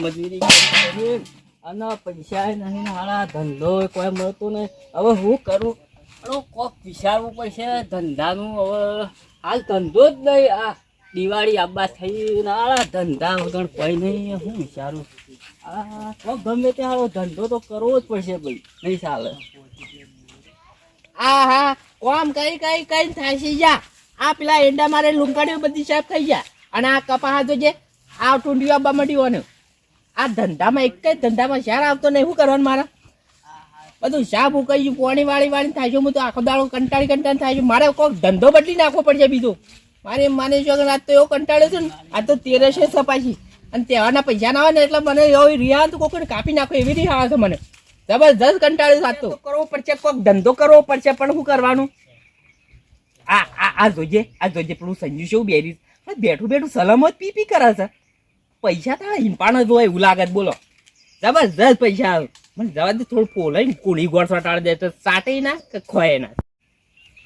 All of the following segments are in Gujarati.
મજૂરી કરી અને પૈસા નહીં હાળા ધંધો કોઈ મળતો નહીં. હવે હું કરું? અરે કોક વિચારવું પડશે, ધંધાનું હવે હાલ ધંધો જ નહીં. આ દિવાળી આબા થઈ હાળા ધંધા વગર કોઈ નહીં. હું વિચારું. આ કોક ગમે તે હાલો ધંધો તો કરવો જ પડશે ભાઈ. નહીં ચાલે. આ હા. કોમ કઈ કઈ કઈ છે, જા. આ પેલા એંડા મારે લુંકાડીઓ બધી સાફ થઈ ગયા. અને આ કપા જોજે આ ટુંડીઓ આવવા માંડ્યું અને આ ધંધામાં એક જ ધંધામાં શાર આવતો નહીં. શું કરવાનું મારા? બધું શા ભૂકાઈ ગયું, પોણી વાળી વાળી થાય છે. હું તો આખો દાડો કંટાળી કંટાળી થાય છે. મારે કોઈક ધંધો બદલી નાખવો પડશે બીજો. મારે એમ માને છો કે આજ તો એવો કંટાળ્યો છે ને. આ તો તેરસે સપાશી અને તહેવારના પૈસા ના આવે ને એટલે મને એવો રિયા તો કોઈક કાપી નાખો. એવી રીતે આવે છે મને. જબરજસ્ત કંટાળ્યો તો. કરવો પડશે કોઈક ધંધો કરવો પડશે, પણ શું કરવાનું? આ આ આ જોજે આ જોજે. પેલું સંજુ શું બેરી બેઠું બેઠું સલામત પી પી કરે છે. પૈસા તારા હિંપાણ જ હોય એવું લાગે બોલો જબરજસ્ત પૈસા આવે મને જવા દે થોડું પોલે ને કુળી ગોળ સટાડી દે તો સાટે ના કે ખોય ના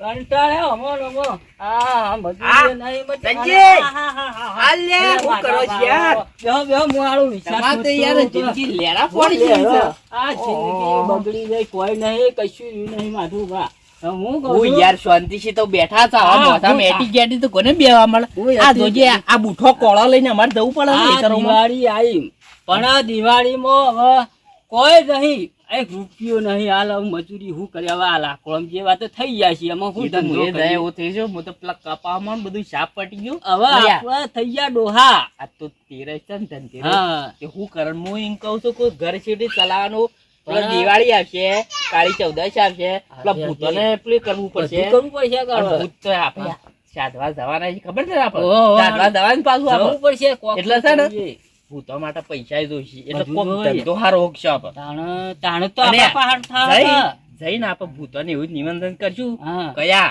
કંટાળે અમો અમો આ મજૂરી નહીં મત- સંજય! હા, હા, હા, હા, હા. આ લે, શું કરો છો યાર? બેહો, બેહો, હું આળું વિચાર તમારે તો યાર. જિંદગી લેરા પડી છે. આ જિંદગી. બગડી ગઈ કોઈ નહીં કશું નહીં માથું બા હું હું છું, યાર શાંતિથી તો બેઠા હતા હા, આ મોઢા હું મેટી ગેટી તો કોને બેવા મળે? આ જોજે આ બુઠો કોળો લઈને અમારે જવું પડે ને આ ખેતરોમાં. દિવાળી આવી પણ આ દિવાળીમાં હવે કોઈ નહીં. એક રૂપિયો નહીં. હાલ મજૂરી હું કરી હવે આ લાકડમ જે વાત થઈ જાય છે. એમાં હું તો ધંધો એવો થઈ ગયો, હું તો પેલા કપામાં બધું સાપ પટી ગયું. હવે. થઈ ગયા ડોહા. આ તો તેરસ છે ને ધનતેરસ. હા. તે હું કરણ હું એમ કહું છું કે ઘર છેડી ચલાવવાનું પેલા દિવાળી આવશે કાળી ચૌદશ આવશે પેલા હા, ભૂતોને પેલું કરવું પડશે. કરવું પડશે ભૂત તો આપણે સાધવા જવાના છે ખબર છે ને આપણે સાધવા જવાનું પાછું આવવું પડશે એટલે છે ને? ભૂતો માટે પૈસા જોઈશે એટલે કોક ધંધો હારો હોકશે આપણે. તાણે તાણે તો આપણે પહાડ થાય જઈને આપણે ભૂતોને એવું નિમંત્રણ કરશું. કયા?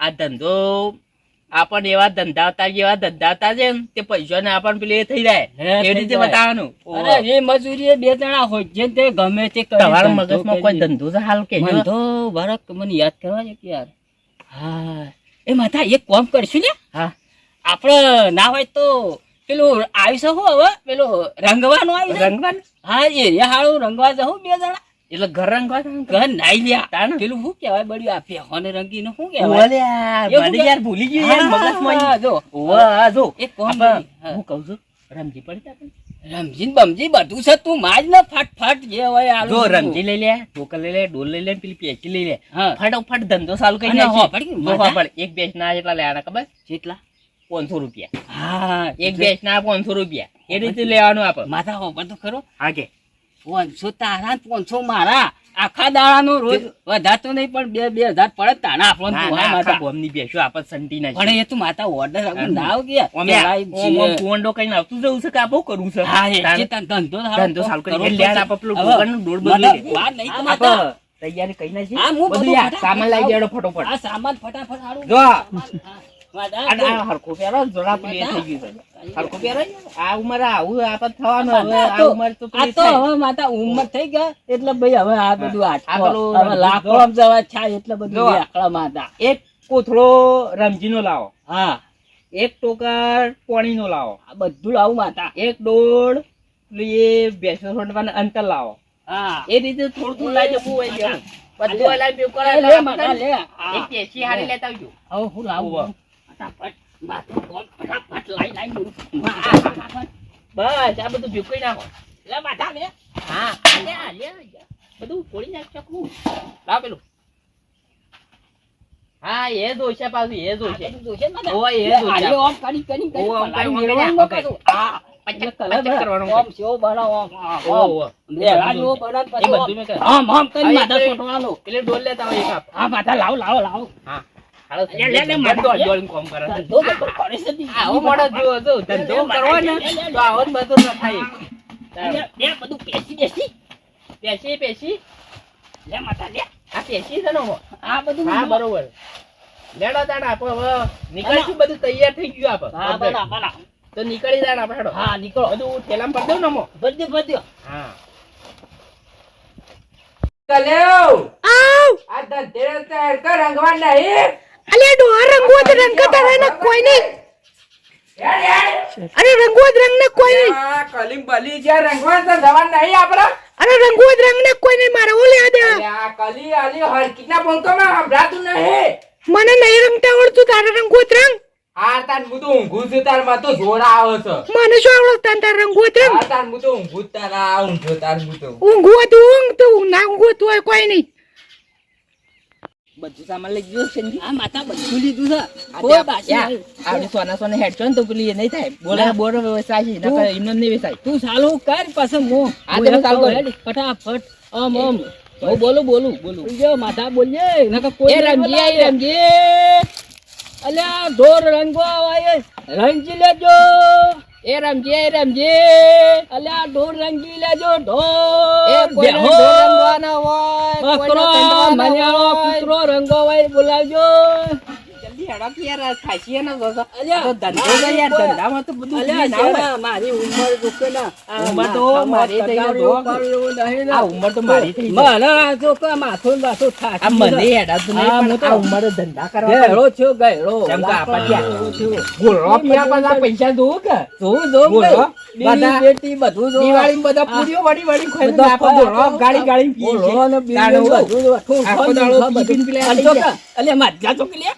આ ધંધો આપણને એવા ધંધા હતા એવા ધંધા હતા છે ને તે પૈસા ને આપણને પેલી એ થઈ જાય. એ રીતે બતાવવાનું. અરે એ મજૂરી બે જણા હોય જે તે ગમે તે તમારા મગજમાં કોઈ ધંધો છે હાલ કે? ધંધો બરક મને યાદ કરવા છે યાર? હા. એ માતા એક કોમ કરશું ને હા. આપણે ના હોય તો પેલું આવી શકું હવે પેલું રંગવાનું આવી રંગવાનું? હા એ એ હાળું રંગવા જવું બે જણા. એટલે ઘર રંગવા ઘર નાઈ લ્યા. તાણે. પેલું શું કહેવાય? બળ્યું આ પેહોને રંગીને શું કહેવાય? યાર, મને યાર ભૂલી ગયું યાર હા, મગજમાં જો. ઓવે, જો. એક કોમ. હા. કહું છું રમજી પડી રમજી? બમજી બધું છે તું માજ ને ફટ ફટ જે હોય આ જો રમજી લઈ લે ઢોકર લઈ લે ડોલ લઈ લે પેલી પેચી લઈ લે. ફટાફટ ધંધો ચાલુ કરી માથા? હોભળ, એક બેચ ના એટલા લેવાના ખબર? જેટલા? પાંચસો રૂપિયા. હા એક બેચ ના પાંચસો રૂપિયા. એ રીતે લેવાનું આપણે. માથા હો તો ખરો? હા કે. પાંચસો તારા પાંચસો મારા આખા દાડાનો રોજ વધારતો નહીં પણ બે બે હજાર પડે તાણા આપણને ના, ના, આપણે સંટી ના પણ એ તું માતા ઓર્ડર ના આવ કે ઓમે ઓમ ઓમ છે. આવતું જવું છે કે આ બહુ કરવું છે હા એ તાણ- ધંધો ધંધો ચાલુ કરી. કરવો એ લેણ પડશે. આપણે પેલું હવે ભગવાનનું દોડ બધું માતા લઈ લે. વાર નહીં તો માતા. તૈયારી કરી હા, હું બધું સામાન લાવી દેડો ફટોફટ આ સામાન ફટાફટ. જો હરખું પહેરો જરા પેલી થઈ ગયું છે. હરખું પહેરો આ ઉંમર આવું આપત થવાનું હવે આ ઉંમર તો આ તો હવે માતા ઉંમર થઈ ગયા એટલે ભાઈ હવે આ બધું આ હવે લાકડો જવા થાય એટલે બધું. આકડા માતા. એક કોથળો રમજીનો લાવો. હા. એક ટોકર પોણીનો લાવો. આ બધું લાવું માતા. એક દોડ એ ભેંસો છોડવાનું અંતર લાવો. હા. એ રીતે થોડું થોડું લાવી જવું હોય બધું. લાવી લે. માતા લે. એક દેશી હારી લેતા આવજો. હવે હું લાવું. ફટાફટ માથું કોણ ફટાફટ લાઈ લાઈ બોલું. બસ આ બધું કરી નાખો લે માથા લે હા લે, લે. બધું ફોડી નાખજો આખું. લાવ પેલું હા એ જોશે પાછું એ માથા? ઓય, એ લે, ઓમ કરી કરી કરી ઓમ કરી, ઓમ કરી. હા, પચક, કલર ઓમ સેવ બનાવો, ઓમ, ઓમ. લે, આ બનાવ પછી. ઓમ, ઓમ કરી માથા છોટવાનો. પેલે ડોલ લેતા હોય એક આપ. હા, માથા લાવો, લાવો, લાવો. હા હાલો, લે, લે, લે, માથા, દોડ, લે. દોડીને કોમ કરે છે. ધંધો તો કરે છે તી. આવો મોડો જો જો ધંધો લે, લે, કરવો ને લે, લે, લે. તો આવો જ બધું ન થાય લે, લે, બધું પેસી પેસી. પેશી પેશી લે, માથા, લે. આ પેશી છે ને ઓમાં? આ બધું હા નો- બરોબર લેડો તાણ આપણે હવે નીકળીશું બધું તૈયાર થઈ ગયું. તો નીકળી જાય આપણે હેડો હા, નીકળો. બધું થેલામાં ભરી દઉં ને. હા આ ધનતેરસ હેડકો નહીં અલ્યા ડોહા રંગવો તો રંગતા રહે ને કોઈ નહીં. અરે રંગોદ રંગ ને કોઈ નહીં. કલીમ બલી જે રંગવાન તો જવાન નહીં આપડે અરે રંગોદ રંગ ને કોઈ નહીં મારે ઓલે આ દે કલી આલી હરકીના પંખોમાં સંભળાતું નહીં. મને નહીં રંગતા આવડતું તારે રંગોદ રંગ? હાર તાન હું તો ઊંઘું છું તારમાં તો જોર આવે છે. મને શું આવડતા તાર રંગોદ રંગ? હાર તાન હું તો ઊંઘું તાર આ ઊંઘો તાર હું તો. ઊંઘવું તું ઊંઘ તું ના ઊંઘવું તું કોઈ નહીં. બધું સામાન લઈ ગયો છે આ માતા બધું લીધું છે? કોઈ નહીં. આવડી સોના સોના હેડશો ને તો પેલી એ નહીં થાય. બોલા. બોરો વ્યવસાય છે નકર એમનો નહીં વેચાય. તું ચાલુ કર પછી મો આ તો તમે કર. હેડ, ફટાફટ આમ આમ. હું બોલું બોલું બોલું. જો માતા બોલજે નકર કોઈ રમજી રમજી અલ્યા ઢોર રંગો આવે રંગી લેજો. એ રમજી રમજી અલ્યા ઢોર રંગી લેજો ઢોર એ કોઈ ઢોર રંગવાનો હોય બકરો હોય. કૂતરો રંગો બોલાવજો જલ્દી યાર ખાસી તો તો. તો ધંધો યાર ધંધામાં તો બધું ના મારી ઉંમર રૂકે ના ઉંમર તો મારી થઈ જો. ને. આ ઉંમર તો મારી થઈ મને જો કે માથો ને માથું મને હેડા હેડાતું નહીં હું પણ તો- આ ઉંમરે ધંધા કરવા ગયડો છો ગયડો જેમ કે આપા છો. ગોળો પીવા બધા પૈસા દો કે જો બોલો. બધા- બેટી બધું જો દિવાળી બધા પૂરીઓ વળી વળી ખાઈને બધા આપણે ગોળો ગાડી ગાડી પીએ છે. ને ને. બધું. ઠૂં આખો દાડો ઠૂં પી પીને બધું. પેલા અને થઈ જો ગયા. કે, માજા લે.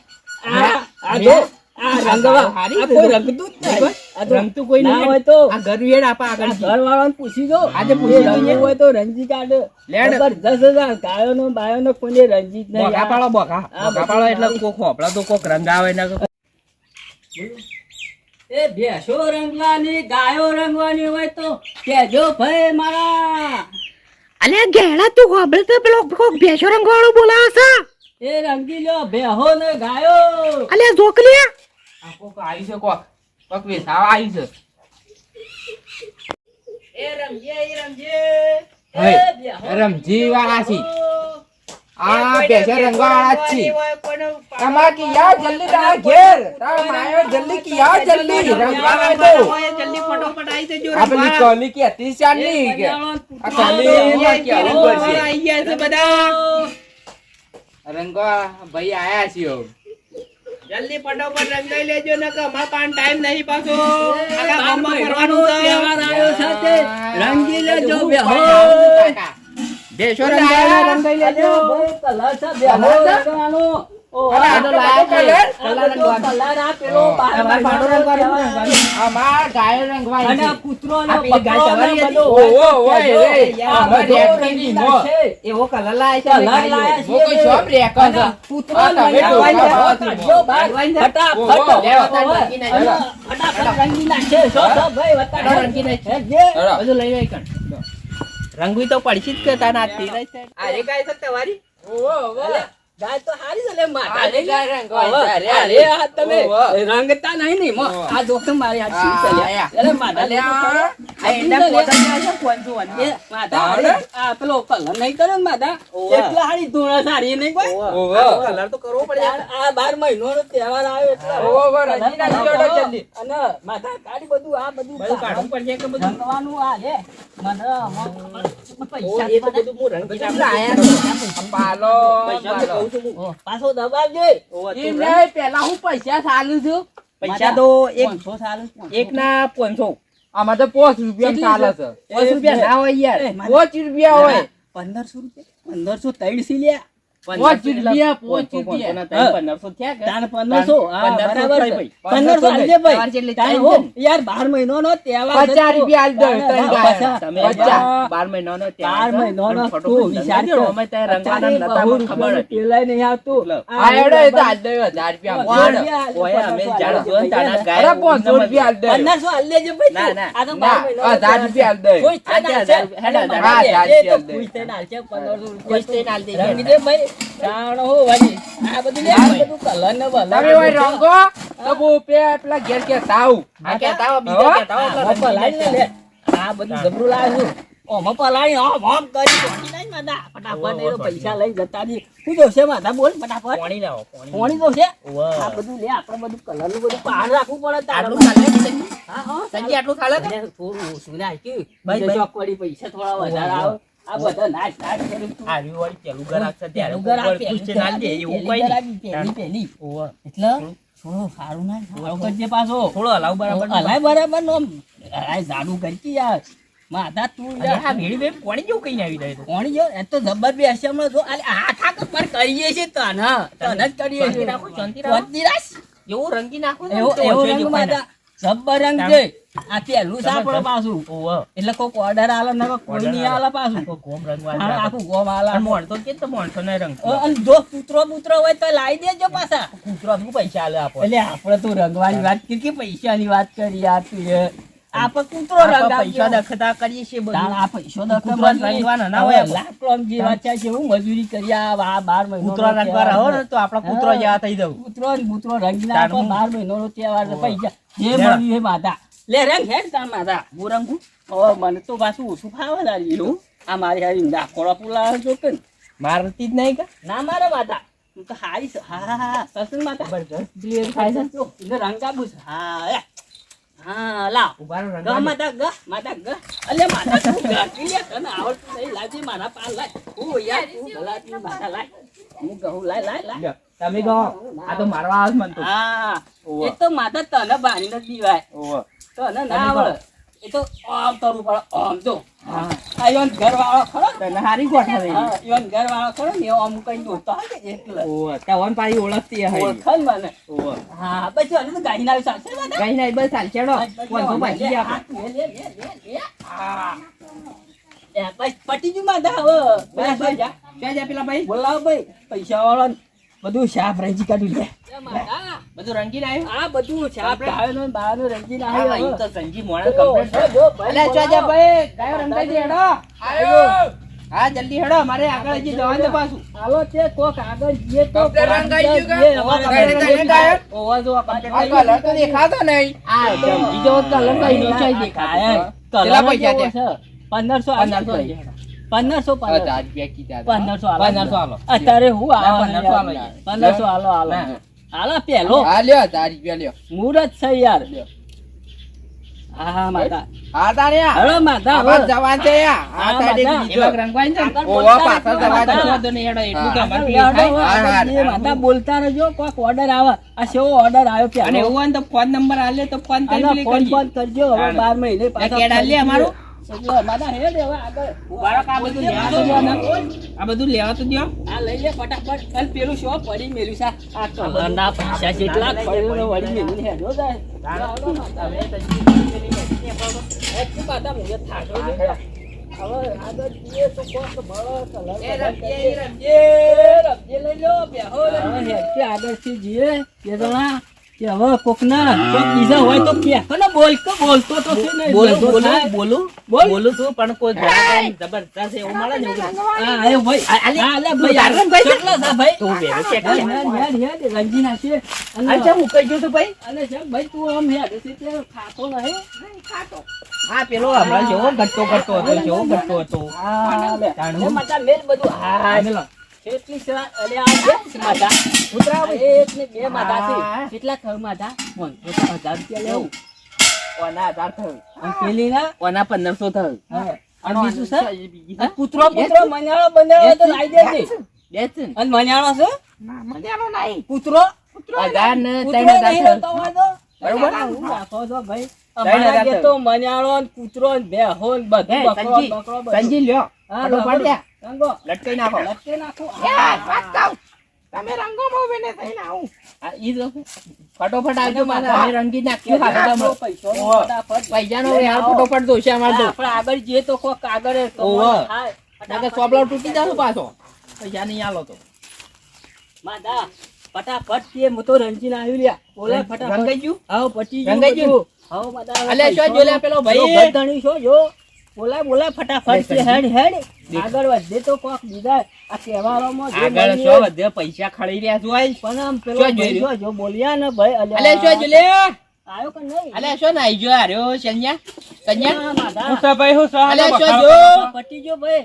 આ હે? આ હે? જો. આ આ રંગવા આ કોઈ રંગતું જ નહીં. રંગતું કોઈ ના હોય તો. આ ઘર આપા આગળ આ પૂછી જો. આજે પૂછી એ જોઈએ. હોય તો રંજી કાઢે. લેડ. જબરજસ્ત છે આ ગાયોનો બાયોનો કોઈને રંજી નહીં. બોગા પાડો બોગા. આ પાડો એટલે કોક હોપળા તો કોક રંગાવે ને એ ભેંસો રંગવાની ગાયો રંગવાની હોય તો કેજો ભાઈ મારા. અલે ગેડા તું હોબળે તો પેલો કોક ભેંસો રંગવાળો બોલાવે છે. એ રંગી લ્યો ભેહો ને ગાયો. અલે ઢોકલી આ? કોક આવી છે કોક. કોક વેસાવા આવી છે. એ રમજે એ રમજે. એ રમજી વાળા છે આ કોઈને ભેંસો રંગવા વાળા જ છે તમાર કી જલ્દી તારા ઘેર? તારા માયો જલ્દી કી જલ્દી રંગવાળા તો જલ્દી ફટોફટ આઈ જજો આ પેલી કે હતી ચાર કે? આ કલી કે આવું ગયા છે બધા. રંગવા ભાઈ આયા છીએ. જલ્દી ફટાફટ રંગાઈ લેજો ને અમારા પાસે ટાઈમ નહીં પાછો. ફરવાનું તહેવાર આવ્યો સાથે રંગી લેજો હું ભેહો પણ કાકા. ભેંસો બધા રંગાઈને આયા. રંગાઈ લેજો. ભાઈ કલર છે ભેહો એવો કલર લાય છે તાર. તાર રંગવી તો પડશે જ કે હાથથી. અરે ગાય છે તમારી? ઓહો, ગાય તો હારી અરે, આ તમે. રંગતા નહીં ને, મો. ઓહો. આ જોખમ મારી આ. અરે, માતા કોણ માતા, પેલો કલર નહીં કર્યો ને માતા. હારી નહીં કોઈ? ઓહો. આ કલર તો કરવો પડે. આ આ બાર મહિનો નો તહેવાર આવે એટલે ઓહો, કરો. જલ્દી. અને માતા બધું આ બધું કાઢવું પડશે કે બધું? આ હું લાયા પૈસા તો એક ના પાંચસો આમાં તો પોચ રૂપિયા ચાલે છે? પાંચ રૂપિયા ના હોય યાર પોચ રૂપિયા હોય પંદરસો રૂપિયા પંદરસો લ્યા ત્રણ થયા ને? બાર મહિનો નો તહેવાર પચાસ. રૂપિયા. બાર-. અમે ત્યાં રંગવાના પચાસ નતામાં ખબર. પેલાય નહીં આવતું. પંદરસો ને રૂપિયા દો. દો. હજાર. હા, દે વાજી. આ બધું લે, બધું colour ને બલર તમે ઓય રંગો તો હું પે- પેલા ઘેર કહેતા આવું. આ કહેતા હો, બીજા હા? કહેતા એટલે આમાં રંગી પલાળી ને નાખજો. લે. આ બધું જબરું લાવ્યો છું. ઓમાં પલાળી ઓમ ઓમ કરી પોણી લઈને માથા. ફટાફટ એનો પૈસા લઈ જતા રહી. શું જોશે બોલ ફટાફટ લાવો, જોશે આ બધું લે આપણે બધું કલરનું બધું રાખવું પડે તારે. આટલું ચાલે હા, હા, સંજી, આટલું ચાલે થોડું નાખ્યું. ભાઈ, બીજા ભાઈ. પૈસા થોડા વધારે આવે. આ બધા નાશ નાશ કર્યું તું. આ રીવાળી પેલું ઘર આપશે ત્યારે ઘર આ ઉપર પહેલી ખુશ થઈને આલી દે, એવું કોઈ નહીં. આવી, પહેલી પહેલી. એટલે થોડો સારું ના સારું કરજે પાછો. થોડો હલાવ બરાબર હલાય બરાબર નો હલાય જાડું કરતી યાર. માધા તું યાર આ ભેળી બેન કોણી જેવું કઈ આવી જાય કોણી જો એ તો જબર બે હશે હમણાં જો. અલે હાથ હાથ પર કરીએ છે તને. તને જ કરીએ છે શાંતિ રાખો. શાંતિ રાખ. એવું રંગી નાખો એવું એવો માતા જબ્બર રંગ છે આ પહેલું સાપડો પાછું. એટલે કોક ઓર્ડર આલે ને કોઈ નહીં આલે. પાછું. ગોમ રંગવા આખું ગોમ આલે. પણ મોણસો કે તો મોણસો ને રંગ અ, અને જો કૂતરો બૂતરો હોય તો લાવી દેજો પાછા. કૂતરો શું પૈસા આલે આપો. એટલે આપણે તું રંગવાની વાત કરી કે પૈસાની વાત કરી યાર તું એ આપણે કૂતરો પૈસા દખતા કરીએ છીએ બધું. આ પૈસો કૂતરો રંગવાના ના હોય. લાકડો જે વાત છે હું મજૂરી કરી આ બાર મહિનો કૂતરો રંગવા રહો ને તો આપણા કૂતરો હા. જેવા થઈ જવું કૂતરો ને બૂતરો રંગી ના આપો હું- બાર મહિનો નો તહેવાર પૈસા. જે. મળ્યું એ માતા લે રંગ હેડ તાર માતા હું રંગું ઓ મને તો પાછું ઓછું ફાવે તારી એવું આ મારી હારી ડાકોડા પુલા જો કે મારતી જ નહીં કે? ના મારે માતા હું તો હારી હા હા હા સસન માતા જબરજસ્ત રંગ આપું હા. હા ગ માતા ગ માતા ગ અલે માતા તું લે તને આવડતું નહીં. લાજે મારા પાલ લાય. હું યાર તું ગલાતી માતા લાય. હું લાય લાય લાય. તમે કહો આ તો મારવા આવે છે તો. હા. એ તો માતા તને બારી નથી દીવાય. તને ના આવડે. એ તો આમ કરવું પડે આમ જો હા. આ ઈવન ઘર વાળો ખરો ને? તને હારી છે. હા ઈવન ઘર વાળો ખરો ને આમ કઈ હોય કે એટલે ઓ તવન પાઈ ઓળખતી હે. ઓળખન મને ઓ હા પછી આને તો ગાડી ના ચાલશે? કઈ નહીં બસ હાલ ચડો કોણ તો ભાઈ આ લે, લે, લે, લે. હા. એ બસ પટી ગયું માતા હવે બસ બસ જા. જા પેલા ભાઈ બોલાવ ભાઈ પૈસા વાળો બધું સાફ રંજી કાઢ્યું લે. બધું રંગીન આવ્યું આ બધું શાપ ગાયનો બારનો રંજી ના હા, તો સંજી મોણા complete જો ભાઈ અલ્યા, ભાઈ ગાયો રંગાઈ દે હેડો. હા જલ્દી હેડો મારે આગળ હજી જવાનું છે પાછું. હાલો તે કોક આગળ તો રંગાઈ ગયું. કાં? ઓવા જો કલર તો દેખાતો નહીં. આ બીજો કલર દેખાય પૈસા પંદરસો પંદરસો. હજાર રૂપિયા કીધા પંદરસો હાલો. અત્યારે હું પંદરસો હાલો પંદરસો હાલો હાલો ના. પેલો. હા લ્યો હજાર રૂપિયા લ્યો. મુહૂર્ત છે યાર. હા હા માતા. હા તાણ્યા હલો માતા હવે. જવાન છે આ. સાઈડે બીજો. એમાં છે ઓવા બોલતા પાછળ રહેજો, હેડો, એટલું થાય. માતા બોલતા કોઈક ઓર્ડર આવે. આ સેવો ઓર્ડર આવ્યો અને પેલો એવું તો ફોન નંબર આલે તો ફોન કરી ફોન ફોન કરજો. હવે હા. બાર મહિને આ કેડ આલી અમારું? આ બધું લેવા તો દ્યો આ લઈ લે ફટાફટ. અને પેલું શો પડી મેલ્યું છે. આ કલરના પૈસા જેટલા વળી મેલ્યું હેડો જાય ચાલો હવે આગળ જઈએ તો કોસ્ટ ભરો કલર એ રમજે, રમજે. લઈ લો, બેહો આગળથી જઈએ. બે જણા. કે હવે કોકના કોક બીજા હોય તો કે ને બોલતો બોલતો તો છે ને બોલું, બોલતો બોલું, થાય. બોલું. બોલ. બોલું છું, પણ કોઈ જબરદસ્ત એવું મળે ને હા, આયો ભાઈ. આલે. આલે ભાઈ. તારે ભાઈ? કેટલા છે ભાઈ? તું વેવે છે હેડ, એટલે. હેડ, હેડ, હેડ, રંજી નાખીએ. અને- આ ચમ મુકાઈ ગયું તું ભાઈ? અને છે ભાઈ તું આમ હેડ છે તે ખાતો નહીં? હા, પેલો હમણાં જેવો ઘટતો ઘટતો હતો, જેવો ઘટતો હતો. હા, લે. જાણું. એ માતા મેલ બધું. હા, મેલો. કેટલી અલે આ માતા. કૂતરા એક ને બે માતા છે. કેટલા થયું માતા? પાંચસો હજાર રૂપિયા લેવું. ઓના હજાર થયું. અને પેલી ના ઓના પંદરસો થયું. અને બીજું છે કૂતરો કૂતરો મન્યાળો બંધાળો તો લાવી દેજે બે છે ને? અને મન્યાળો છે મજાનો નહીં. કૂતરો હજાર ને ત્રણ હજાર નહીં થયું. રહેતો હોય તો બરોબર? છો ભાઈ અમારા તો મન્યાળો કૂતરો ને બેહો બધું બકરો સંજી, બકરો સંજી લ્યો. હા. રંગો. લટકાઈ નાખો. લટકાઈ નાખો. તમે રંગોમાં બેને થઈને આવું. ઈ જ ફટોફટ આવજો મારા. અમે રંગી નાખ્યું. ખાતા પૈસો પૈસાનો વ્યવહાર ફટોફટ જોશે અમારે તો. આપણે આગળ જે તો કો કાગળ તો ઓહો. નકર તૂટી જશે પાછો. પૈસા નહીં આલો તો. માદા ફટાફટ કે હું તો રંજીને આવ્યું લ્યા બોલે ફટાફટ. રંગાઈ ગયું? હા પછી રંગાઈ ગયું? હા માદા અલે, શું જોલે પેલો ભાઈ? પેલો શું જો. બોલાય બોલાય ફટાફટ છે હેડ હેડ. આગળ વધે તો કોક બીજા. આ તહેવારોમાં જે આગળ શું વધે પૈસા ખળી રહ્યા છો આઈ? પણ આમ પેલો? જો જો બોલ્યા ને ભાઈ. અલે શું જોલે આયો કે નહીં? અલે શું નાઈ ગયો હાર્યો શન્યા? કન્યા આ હું છે ભાઈ હું છે અલે શું જો પટી જો ભાઈ.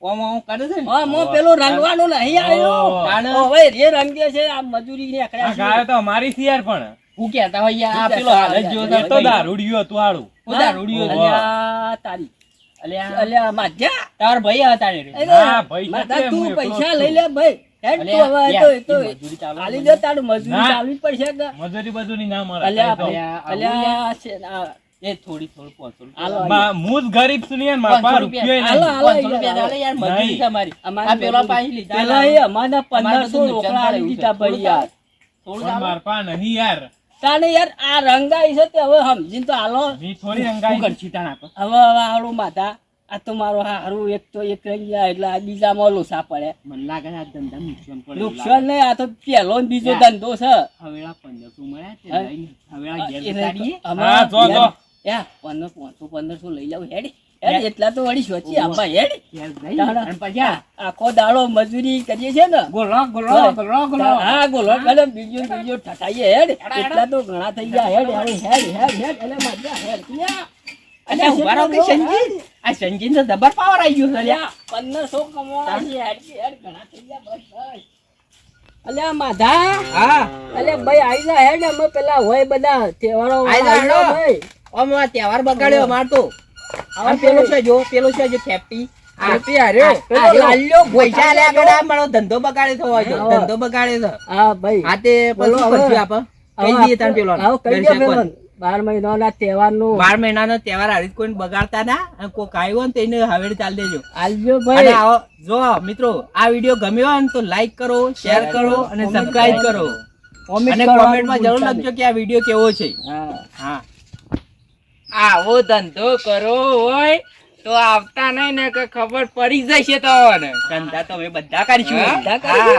આ આ ઓમ ઓમ કરે છે હા મો પેલો રંગવાનું નહીં આવ્યો. હવે રે રંગે છે આ મજૂરી ને આ ગાયો તો અમારી છે યાર પણ. હું કહેતા હોય આ પેલો હાલ જ હોય. જોયો તો તો ભાઈ. દારૂડિયું હતું હારું હું દારૂડિયો અલ્યા તારી. અલ્યા, અલ્યા માધ્યા તાર ભાઈ રે. ભાઈ માધા તું પૈસા લઈ લે ભાઈ. હેડ તું અલ્યા, હવે યાર, તો ઈ એ તો મજૂરી. ચાલવી જ પડશે મજૂરી બધું ના મળે. એ થોડી થોડી પાંચસો રૂપિયા. હું જ ગરીબ છું ને મારા રૂપિયા. હાલો, હાલો. રૂપિયા. યાર, મજૂરી છે મારી. આ પેલા. લીધા પેલા એ પંદરસો રોકડા નુકસાન આલી દીધા ભાઈ યાર. થોડું મારા પાસે નહીં યાર. તાને યાર આ રંગાઈ છે તે હવે સમજીને તો હાલો. થોડી રંગાઈ. કરશી તાણ આપો? હવે હવે હારું માથા આ તો મારો હારું એક તો એક રહી ગયા એટલે આ બીજામાં લોસા પડે. મને લાગે આ ધંધા નુકસાન પડે નુકસાન નહીં આ તો પહેલો ને બીજો ધંધો છે. પંદરસો મળ્યા. ઘેર હા, જો, જો. યા, પંદર પાંચસો પંદરસો લઈ જાવ હેડ હેડ એટલા તો વળી સોચી આપા હેડ. આખો દાડો મજૂરી કરીએ છે ને. ગોળો, ગોળો, હા. ગોળો, ગોળો. હા ગોલો કરે બીજો બીજો ઠઠાઈએ હેડ. એટલા તો ઘણા થઈ ગયા હેડ હેડ હેડ હેડ હેડ એટલે મજા હેડ. અલ્યા, ઊભા કે સંજીત? આ સંજીત તો જબર પાવર આવી ગયો છે અલ્યા. અલ્યા પંદરસો કમાવા હેડ હેડ ઘણા થઈ ગયા બસ બસ. અલ્યા માધા. હા. અલ્યા ભાઈ આઈ જા હેડ અમે પેલા હોય બધા તહેવારો. ભાઈ. આ તહેવાર બગાડ્યો અમાર તો. આ પેલો છે જો પેલો છે જો ખેપી આરતી. લાલ્યો પૈસા આગળ મારો ધંધો બગાડે તો હોય ધંધો બગાડે છે. હા ભાઈ. આ તે બોલો પછી હવે. કરશું આપ કહી દઈએ તાન પેલો આવો કહી પેલો બાર મહિનાના તહેવારનું. બાર મહિનાનો તહેવાર હારી કોઈને બગાડતા ના અને કોક આવ્યો ને તો એને હવેડી ચાલ દેજો. આલજો ભાઈ. જો મિત્રો આ વીડિયો ગમ્યો હોય ને તો લાઈક કરો શેર કરો અને સબસ્ક્રાઇબ કરો. અને કોમેન્ટમાં જરૂર લખજો કે આ વીડિયો કેવો છે. હા. હા. આવો ધંધો કરો હોય તો આવતા નહીં ને કે ખબર પડી જશે તો ધંધા તો અમે બધા કરીશું. બધા કરીશું.